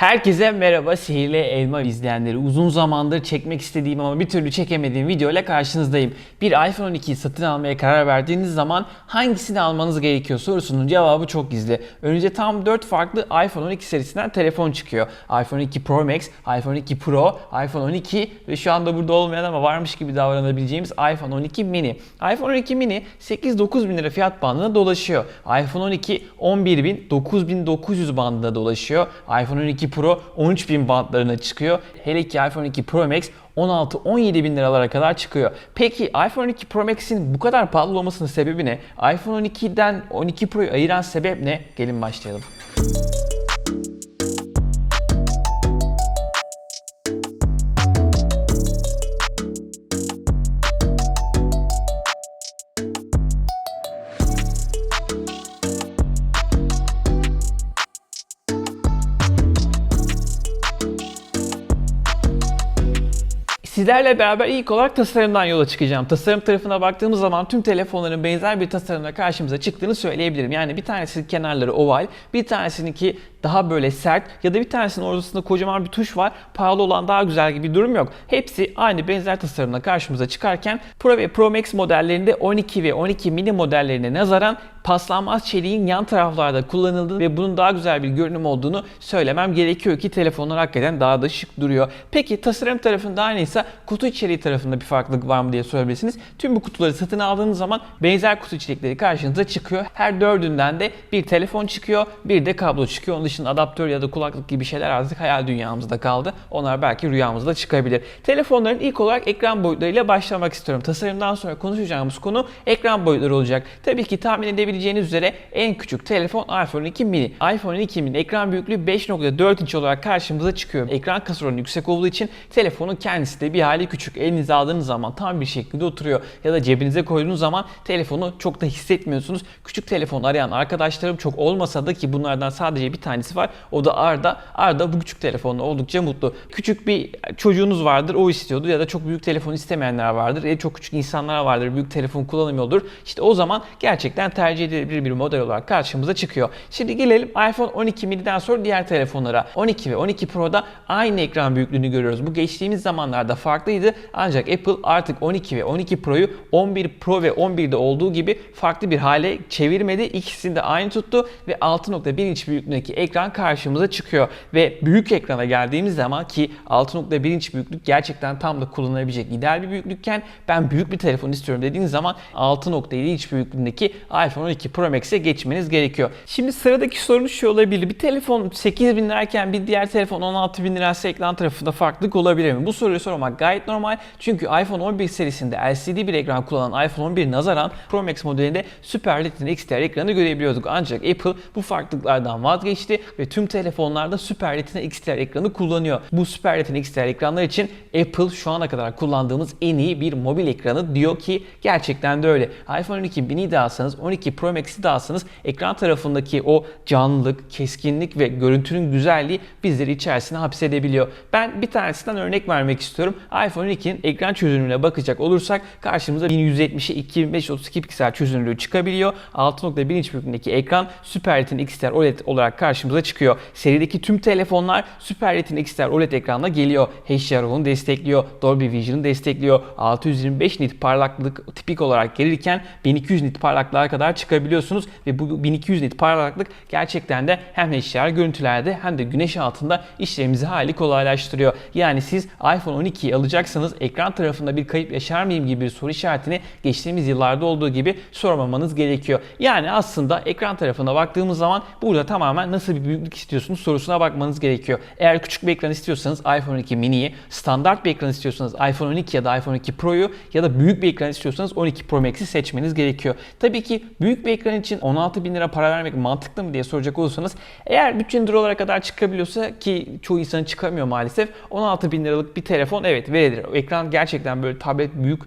Herkese merhaba sihirli elma izleyenleri. Uzun zamandır çekmek istediğim ama bir türlü çekemediğim video ile karşınızdayım. Bir iPhone 12'yi satın almaya karar verdiğiniz zaman hangisini almanız gerekiyor sorusunun cevabı çok gizli. Önce tam 4 farklı iPhone 12 serisinden telefon çıkıyor. iPhone 12 Pro Max, iPhone 12 Pro, iPhone 12 ve şu anda burada olmayan ama varmış gibi davranabileceğimiz iPhone 12 mini. iPhone 12 mini 8-9 bin lira fiyat bandına dolaşıyor. iPhone 12 11 bin 9900 bandına dolaşıyor. iPhone 12 Pro 13 bin bandlarına çıkıyor. Hele ki iPhone 12 Pro Max 16-17 bin liralara kadar çıkıyor. Peki iPhone 12 Pro Max'in bu kadar pahalı olmasının sebebi ne? iPhone 12'den 12 Pro'yu ayıran sebep ne? Gelin başlayalım. Sizlerle beraber ilk olarak tasarımdan yola çıkacağım. Tasarım tarafına baktığımız zaman tüm telefonların benzer bir tasarımla karşımıza çıktığını söyleyebilirim. Yani bir tanesinin kenarları oval, bir tanesininki daha böyle sert ya da bir tanesinin ortasında kocaman bir tuş var. Pahalı olan daha güzel gibi bir durum yok. Hepsi aynı benzer tasarımla karşımıza çıkarken Pro ve Pro Max modellerinde 12 ve 12 mini modellerine nazaran paslanmaz çeliğin yan taraflarda kullanıldığını ve bunun daha güzel bir görünüm olduğunu söylemem gerekiyor ki telefonlar hakikaten daha da şık duruyor. Peki tasarım tarafında aynıysa kutu içeriği tarafında bir farklılık var mı diye sorabilirsiniz. Tüm bu kutuları satın aldığınız zaman benzer kutu içerikleri karşınıza çıkıyor. Her dördünden de bir telefon çıkıyor, bir de kablo çıkıyor. Onun dışında adaptör ya da kulaklık gibi şeyler artık hayal dünyamızda kaldı. Onlar belki rüyamızda çıkabilir. Telefonların ilk olarak ekran boyutlarıyla başlamak istiyorum. Tasarımdan sonra konuşacağımız konu ekran boyutları olacak. Tabii ki tahmin edebileceğiniz üzere en küçük telefon iPhone 12 mini. iPhone 12 mini ekran büyüklüğü 5.4 inç olarak karşımıza çıkıyor. Ekran kasa oranı yüksek olduğu için telefonun kendisi de bir hali küçük. Elinize aldığınız zaman tam bir şekilde oturuyor. Ya da cebinize koyduğunuz zaman telefonu çok da hissetmiyorsunuz. Küçük telefon arayan arkadaşlarım çok olmasa da ki bunlardan sadece bir tanesi var. O da Arda. Arda bu küçük telefonla oldukça mutlu. Küçük bir çocuğunuz vardır o istiyordu ya da çok büyük telefon istemeyenler vardır. Ya çok küçük insanlar vardır büyük telefon kullanamıyordur. İşte o zaman gerçekten tercih edilebilir bir model olarak karşımıza çıkıyor. Şimdi gelelim iPhone 12 mini'den sonra diğer telefonlara. 12 ve 12 Pro'da aynı ekran büyüklüğünü görüyoruz. Bu geçtiğimiz zamanlarda farklıydı. Ancak Apple artık 12 ve 12 Pro'yu 11 Pro ve 11'de olduğu gibi farklı bir hale çevirmedi. İkisini de aynı tuttu ve 6.1 inç büyüklüğündeki ekran karşımıza çıkıyor. Ve büyük ekrana geldiğimiz zaman ki 6.1 inç büyüklük gerçekten tam da kullanılabilecek ideal bir büyüklükken ben büyük bir telefon istiyorum dediğiniz zaman 6.7 inç büyüklüğündeki iPhone 12 Pro Max'e geçmeniz gerekiyor. Şimdi sıradaki sorunuz şu olabilir. Bir telefon 8 bin lirayken bir diğer telefon 16 bin lirası ekran tarafında farklılık olabilir mi? Bu soruyu sormak gayet normal. Çünkü iPhone 11 serisinde LCD bir ekran kullanan iPhone 11 nazaran Pro Max modelinde Super Retina XDR ekranı görebiliyorduk. Ancak Apple bu farklılıklardan vazgeçti ve tüm telefonlarda Super Retina XDR ekranı kullanıyor. Bu Super Retina XDR ekranlar için Apple şu ana kadar kullandığımız en iyi bir mobil ekranı diyor ki gerçekten de öyle. iPhone 12 mini de alsanız 12 Pro Max'i de alsanız ekran tarafındaki o canlılık, keskinlik ve görüntünün güzelliği bizleri içerisine hapsedebiliyor. Ben bir tanesinden örnek vermek istiyorum. iPhone 12'nin ekran çözünürlüğüne bakacak olursak karşımıza 1170'e 2532 piksel çözünürlüğü çıkabiliyor. 6.1 inç büyüklüğündeki ekran Super Retina XDR OLED olarak karşımıza çıkıyor. Serideki tüm telefonlar Super Retina XDR OLED ekranla geliyor. HDR10'u destekliyor, Dolby Vision'ı destekliyor. 625 nit parlaklık tipik olarak gelirken 1200 nit parlaklığa kadar çıkabiliyorsunuz ve bu 1200 nit parlaklık gerçekten de hem HDR görüntülerde hem de güneş altında işlerimizi hali kolaylaştırıyor. Yani siz iPhone 12'yi alacaksanız ekran tarafında bir kayıp yaşar mıyım gibi bir soru işaretini geçtiğimiz yıllarda olduğu gibi sormamanız gerekiyor. Yani aslında ekran tarafına baktığımız zaman burada tamamen nasıl bir büyüklük istiyorsunuz sorusuna bakmanız gerekiyor. Eğer küçük bir ekran istiyorsanız iPhone 12 mini'yi, standart bir ekran istiyorsanız iPhone 12 ya da iPhone 12 Pro'yu ya da büyük bir ekran istiyorsanız 12 Pro Max'i seçmeniz gerekiyor. Tabii ki büyük bir ekran için 16 bin lira para vermek mantıklı mı diye soracak olursanız eğer bütçenin dolara kadar çıkabiliyorsa ki çoğu insan çıkamıyor maalesef 16 bin liralık bir telefon evet verilir. O ekran gerçekten böyle tablet büyük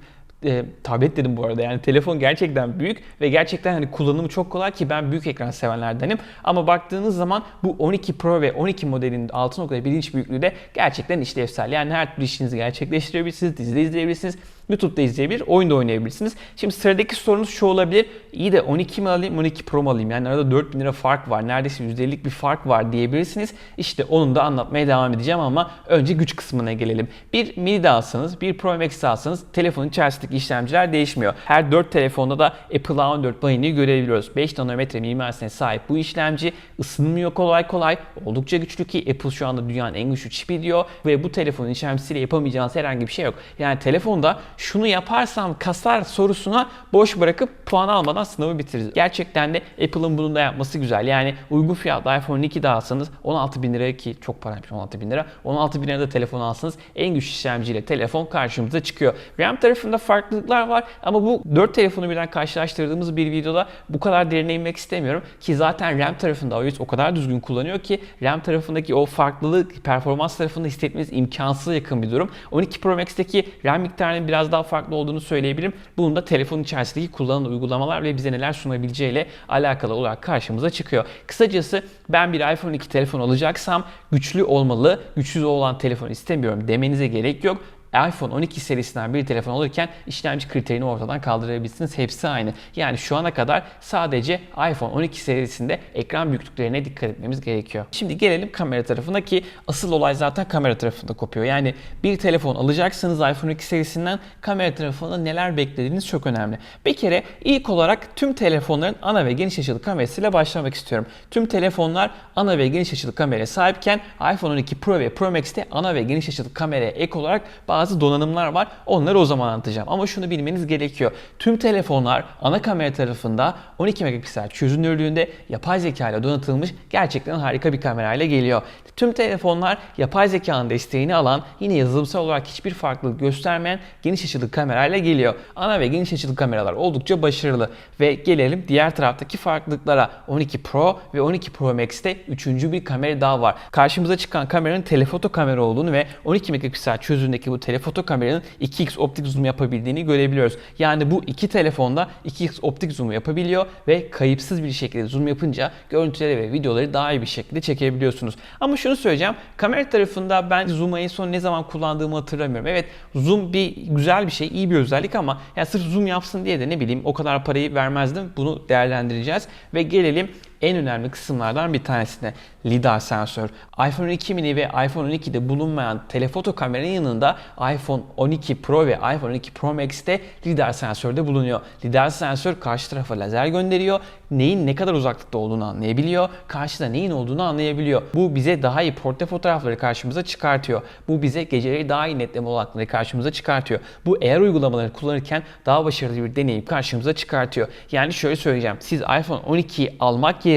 e, tablet dedim bu arada yani telefon gerçekten büyük ve gerçekten hani kullanımı çok kolay ki ben büyük ekran sevenlerdenim. Ama baktığınız zaman bu 12 Pro ve 12 modelinin 6.1 inç büyüklüğü de gerçekten işlevsel. Yani her türlü işinizi gerçekleştirebilirsiniz, dizi izleyebilirsiniz. YouTube'da izleyebilir, oyun da oynayabilirsiniz. Şimdi sıradaki sorunuz şu olabilir. İyi de 12 mi alayım, 12 Pro mu alayım? Yani arada 4000 lira fark var. Neredeyse %50'lik bir fark var diyebilirsiniz. İşte onu da anlatmaya devam edeceğim ama önce güç kısmına gelelim. Bir mini de alsanız, bir Pro Max alsanız telefonun içerisindeki işlemciler değişmiyor. Her 4 telefonda da Apple A14 Bionics'i görebiliyoruz. 5 nanometre mimarisine sahip bu işlemci ısınmıyor kolay kolay. Oldukça güçlü ki Apple şu anda dünyanın en güçlü çipi diyor ve bu telefonun işlemcisiyle yapamayacağınız herhangi bir şey yok. Yani telefonda şunu yaparsam kasar sorusuna boş bırakıp puan almadan sınavı bitiririz. Gerçekten de Apple'ın bunu da yapması güzel. Yani uygun fiyatlı iPhone 12 de alsanız 16 bin liraya ki çok paraymış 16 bin lira. 16 bin lirada telefon alsanız en güçlü işlemciyle telefon karşımıza çıkıyor. RAM tarafında farklılıklar var ama bu 4 telefonu birden karşılaştırdığımız bir videoda bu kadar derine inmek istemiyorum. Ki zaten RAM tarafında iOS o kadar düzgün kullanıyor ki RAM tarafındaki o farklılık performans tarafında hissetmeniz imkansıza yakın bir durum. 12 Pro Max'teki RAM miktarının biraz daha farklı olduğunu söyleyebilirim. Bunun da telefonun içerisindeki kullanılan uygulamalar ve bize neler sunabileceğiyle alakalı olarak karşımıza çıkıyor. Kısacası ben bir iPhone 2 telefon alacaksam güçlü olmalı, güçsüz olan telefon istemiyorum demenize gerek yok iPhone 12 serisinden bir telefon alırken işlemci kriterini ortadan kaldırabilirsiniz. Hepsi aynı. Yani şu ana kadar sadece iPhone 12 serisinde ekran büyüklüklerine dikkat etmemiz gerekiyor. Şimdi gelelim kamera tarafına ki asıl olay zaten kamera tarafında kopuyor. Yani bir telefon alacaksanız iPhone 12 serisinden kamera tarafında neler beklediğiniz çok önemli. Bir kere ilk olarak tüm telefonların ana ve geniş açılı kamerasıyla başlamak istiyorum. Tüm telefonlar ana ve geniş açılı kameraya sahipken iPhone 12 Pro ve Pro Max'te ana ve geniş açılı kameraya ek olarak bazı donanımlar var. Onları o zaman anlatacağım. Ama şunu bilmeniz gerekiyor. Tüm telefonlar ana kamera tarafında 12 megapiksel çözünürlüğünde yapay zeka ile donatılmış gerçekten harika bir kamerayla geliyor. Tüm telefonlar yapay zekanın desteğini alan yine yazılımsal olarak hiçbir farklılık göstermeyen geniş açılı kamerayla geliyor. Ana ve geniş açılı kameralar oldukça başarılı. Ve gelelim diğer taraftaki farklılıklara. 12 Pro ve 12 Pro Max'te üçüncü bir kamera daha var. Karşımıza çıkan kameranın telefoto kamera olduğunu ve 12 megapiksel çözünürlüğündeki bu telefoto kameranın 2x optik zoom yapabildiğini görebiliyoruz. Yani bu iki telefonda 2x optik zoom yapabiliyor ve kayıpsız bir şekilde zoom yapınca görüntüleri ve videoları daha iyi bir şekilde çekebiliyorsunuz. Ama şunu söyleyeceğim. Kamera tarafında ben zoom'u en son ne zaman kullandığımı hatırlamıyorum. Evet zoom bir güzel bir şey, iyi bir özellik ama ya sırf zoom yapsın diye de ne bileyim o kadar parayı vermezdim. Bunu değerlendireceğiz ve gelelim en önemli kısımlardan bir tanesine lidar sensör. iPhone 12 mini ve iPhone 12'de bulunmayan telefoto kameranın yanında iPhone 12 Pro ve iPhone 12 Pro Max'te lidar sensör de bulunuyor. Lidar sensör karşı tarafa lazer gönderiyor. Neyin ne kadar uzaklıkta olduğunu anlayabiliyor. Karşıda neyin olduğunu anlayabiliyor. Bu bize daha iyi portre fotoğrafları karşımıza çıkartıyor. Bu bize geceleri daha iyi netleme olanakları karşımıza çıkartıyor. Bu eğer uygulamaları kullanırken daha başarılı bir deneyim karşımıza çıkartıyor. Yani şöyle söyleyeceğim. Siz iPhone 12 almak yerine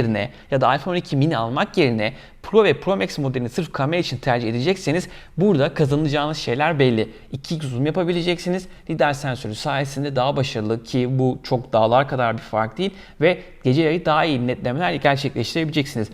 ya da iPhone 12 mini almak yerine Pro ve Pro Max modelini sırf kamera için tercih edecekseniz burada kazanacağınız şeyler belli. 2x zoom yapabileceksiniz. Lidar sensörü sayesinde daha başarılı ki bu çok dağlar kadar bir fark değil ve geceleri daha iyi netlemeler gerçekleştirebileceksiniz.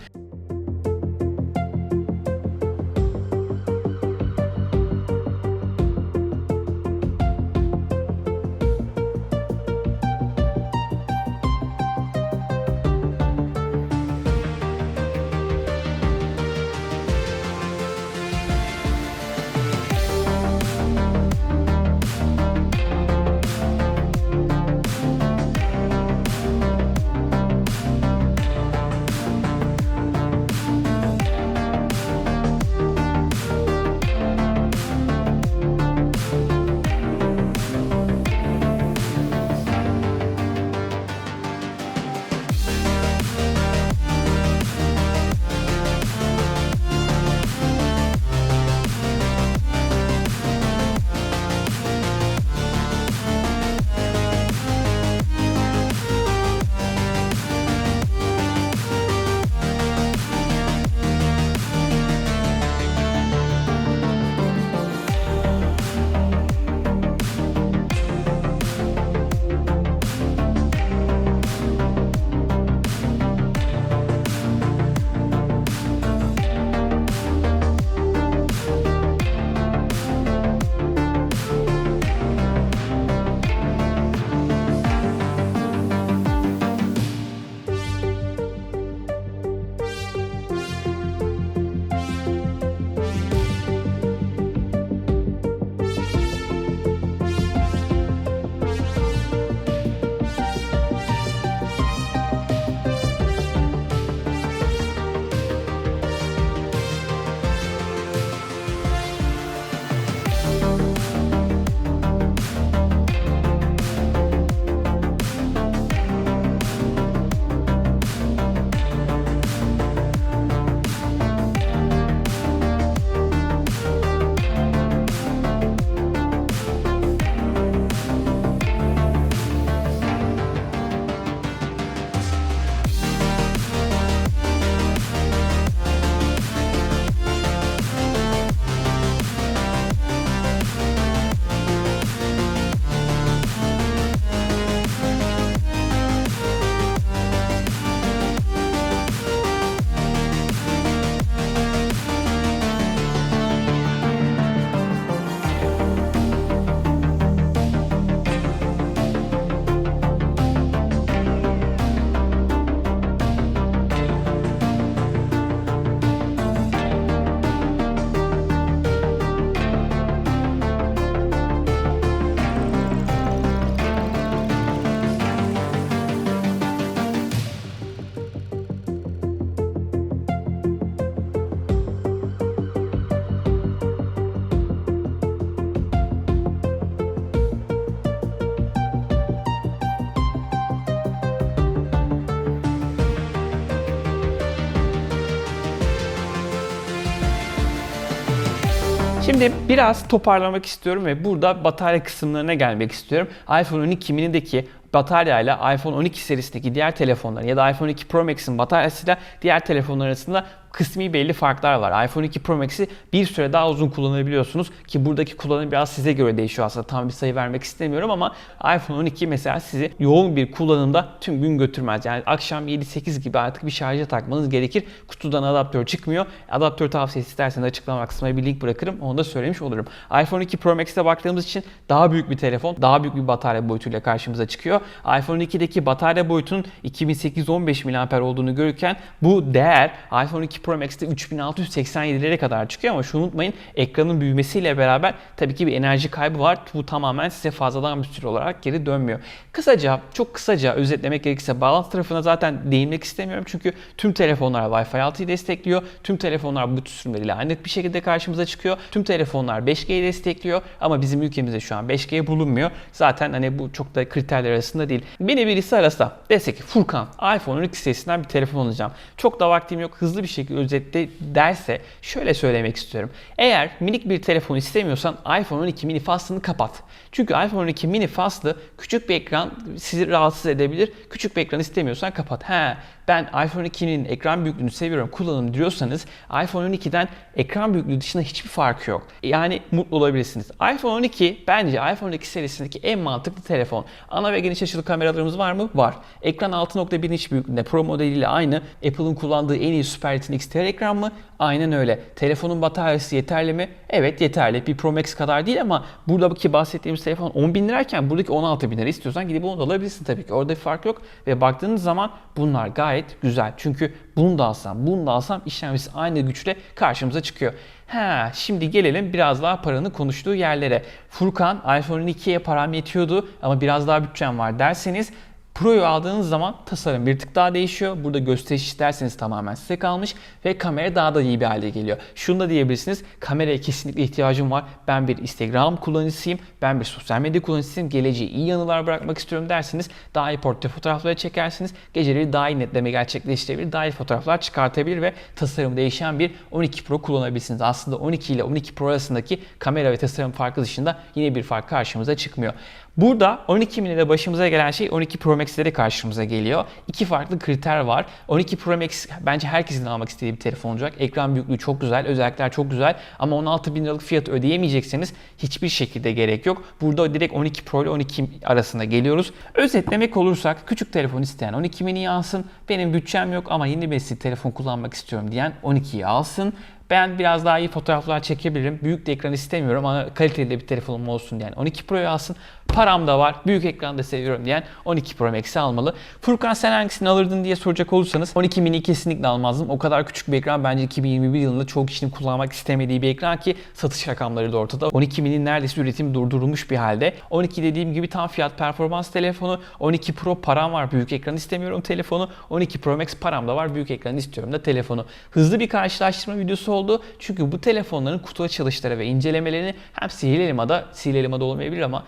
Şimdi biraz toparlamak istiyorum ve burada batarya kısımlarına gelmek istiyorum. iPhone 12 mini'deki bataryayla iPhone 12 serisindeki diğer telefonların ya da iPhone 12 Pro Max'in bataryasıyla diğer telefonlar arasında kısmi belli farklar var. iPhone 12 Pro Max'i bir süre daha uzun kullanabiliyorsunuz ki buradaki kullanım biraz size göre değişiyor aslında. Tam bir sayı vermek istemiyorum ama iPhone 12 mesela sizi yoğun bir kullanımda tüm gün götürmez. Yani akşam 7-8 gibi artık bir şarja takmanız gerekir. Kutudan adaptör çıkmıyor. Adaptör tavsiyesi isterseniz açıklama kısmına bir link bırakırım. Onu da söylemiş olurum. iPhone 12 Pro Max'e baktığımız için daha büyük bir telefon, daha büyük bir batarya boyutuyla karşımıza çıkıyor. iPhone 12'deki batarya boyutunun 2815 mAh olduğunu görürken bu değer iPhone 2 Pro Max'te 3687'lere kadar çıkıyor ama şunu unutmayın ekranın büyümesiyle beraber tabii ki bir enerji kaybı var. Bu tamamen size fazladan bir süre olarak geri dönmüyor. Kısaca, çok kısaca özetlemek gerekirse bağlantı tarafına zaten değinmek istemiyorum. Çünkü tüm telefonlar Wi-Fi 6'yı destekliyor. Tüm telefonlar Bluetooth sürümleriyle net bir şekilde karşımıza çıkıyor. Tüm telefonlar 5G'yi destekliyor ama bizim ülkemizde şu an 5G bulunmuyor. Zaten hani bu çok da kriterler arasında değil. Beni birisi arasa dese ki Furkan iPhone 12 serisinden bir telefon alacağım. Çok da vaktim yok hızlı bir şekilde özetle derse şöyle söylemek istiyorum. Eğer minik bir telefon istemiyorsan iPhone 12 mini faslını kapat. Çünkü iPhone 12 mini faslı küçük bir ekran sizi rahatsız edebilir. Küçük bir ekran istemiyorsan kapat. He ben iPhone 2'nin ekran büyüklüğünü seviyorum kullanım diyorsanız iPhone 12'den ekran büyüklüğü dışında hiçbir farkı yok. Yani mutlu olabilirsiniz. iPhone 12 bence iPhone 12 serisindeki en mantıklı telefon. Ana ve geniş açılı kameralarımız var mı? Var. Ekran 6.1 inç büyüklüğünde Pro modeliyle aynı. Apple'ın kullandığı en iyi Super Retina XDR ekran mı? Aynen öyle. Telefonun bataryası yeterli mi? Evet yeterli. Bir Pro Max kadar değil ama buradaki bahsettiğimiz telefon 10 bin lirayken buradaki 16 bin lira istiyorsan gidip onu da alabilirsin tabii ki. Orada bir fark yok. Ve baktığınız zaman bunlar gayet güzel. Çünkü bunu da alsam, bunu da alsam işlemcisi aynı güçle karşımıza çıkıyor. Ha, şimdi gelelim biraz daha paranın konuştuğu yerlere. Furkan iPhone 12'ye param yetiyordu ama biraz daha bütçem var derseniz Pro'yu aldığınız zaman tasarım bir tık daha değişiyor. Burada gösteriş isterseniz tamamen size kalmış ve kamera daha da iyi bir hale geliyor. Şunu da diyebilirsiniz. Kameraya kesinlikle ihtiyacım var. Ben bir Instagram kullanıcısıyım. Ben bir sosyal medya kullanıcısıyım. Geleceğe iyi yanılar bırakmak istiyorum derseniz daha iyi portre fotoğrafları çekersiniz. Geceleri daha iyi netleme gerçekleştirebilir. Daha iyi fotoğraflar çıkartabilir ve tasarım değişen bir 12 Pro kullanabilirsiniz. Aslında 12 ile 12 Pro arasındaki kamera ve tasarım farkı dışında yine bir fark karşımıza çıkmıyor. Burada 12 mini'de başımıza gelen şey 12 Pro Max'te de karşımıza geliyor. İki farklı kriter var. 12 Pro Max bence herkesin almak istediği bir telefon olacak. Ekran büyüklüğü çok güzel, özellikler çok güzel ama 16 bin liralık fiyat ödeyemeyecekseniz hiçbir şekilde gerek yok. Burada direkt 12 Pro ile 12 arasında geliyoruz. Özetlemek olursak küçük telefon isteyen 12 mini alsın. Benim bütçem yok ama yeni nesil telefon kullanmak istiyorum diyen 12'yi alsın. Ben biraz daha iyi fotoğraflar çekebilirim. Büyük de ekran istemiyorum ama kaliteli bir telefonum olsun diyen 12 Pro'yu alsın. Param da var, büyük ekran da seviyorum diyen 12 Pro Max'i almalı. Furkan sen hangisini alırdın diye soracak olursanız 12 mini kesinlikle almazdım. O kadar küçük bir ekran bence 2021 yılında çok kişinin kullanmak istemediği bir ekran ki satış rakamları da ortada. 12 mini neredeyse üretim durdurulmuş bir halde. 12 dediğim gibi tam fiyat performans telefonu. 12 Pro param var, büyük ekran istemiyorum telefonu. 12 Pro Max param da var, büyük ekran istiyorum da telefonu. Hızlı bir karşılaştırma videosu oldu. Çünkü bu telefonların kutu açılışları ve incelemelerini hem sihirli elmada, sihirli elmada olmayabilir ama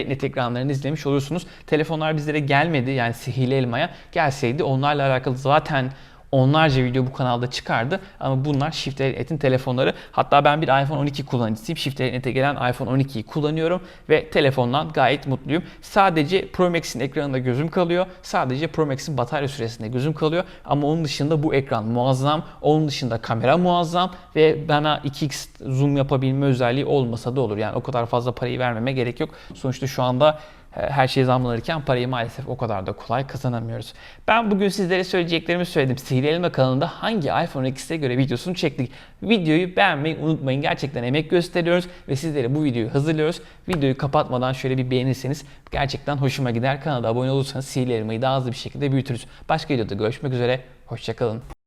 Shift net ekranlarını izlemiş olursunuz. Telefonlar bizlere gelmedi yani sihirli elmaya. Gelseydi onlarla alakalı zaten onlarca video bu kanalda çıkardı. Ama bunlar Shift Net'in telefonları. Hatta ben bir iPhone 12 kullanıcısıyım. Shift Net'e gelen iPhone 12'yi kullanıyorum ve telefondan gayet mutluyum. Sadece Pro Max'in ekranında gözüm kalıyor. Sadece Pro Max'in batarya süresinde gözüm kalıyor. Ama onun dışında bu ekran muazzam. Onun dışında kamera muazzam ve bana 2x zoom yapabilme özelliği olmasa da olur. Yani o kadar fazla parayı vermeme gerek yok. Sonuçta şu anda her şeyi zamlanırken parayı maalesef o kadar da kolay kazanamıyoruz. Ben bugün sizlere söyleyeceklerimi söyledim. Sihirli Elma kanalında hangi iPhone X'e göre videosunu çektik. Videoyu beğenmeyi unutmayın. Gerçekten emek gösteriyoruz ve sizlere bu videoyu hazırlıyoruz. Videoyu kapatmadan şöyle bir beğenirseniz gerçekten hoşuma gider. Kanala abone olursanız Sihirli Elma'yı daha hızlı bir şekilde büyütürüz. Başka videoda görüşmek üzere. Hoşçakalın.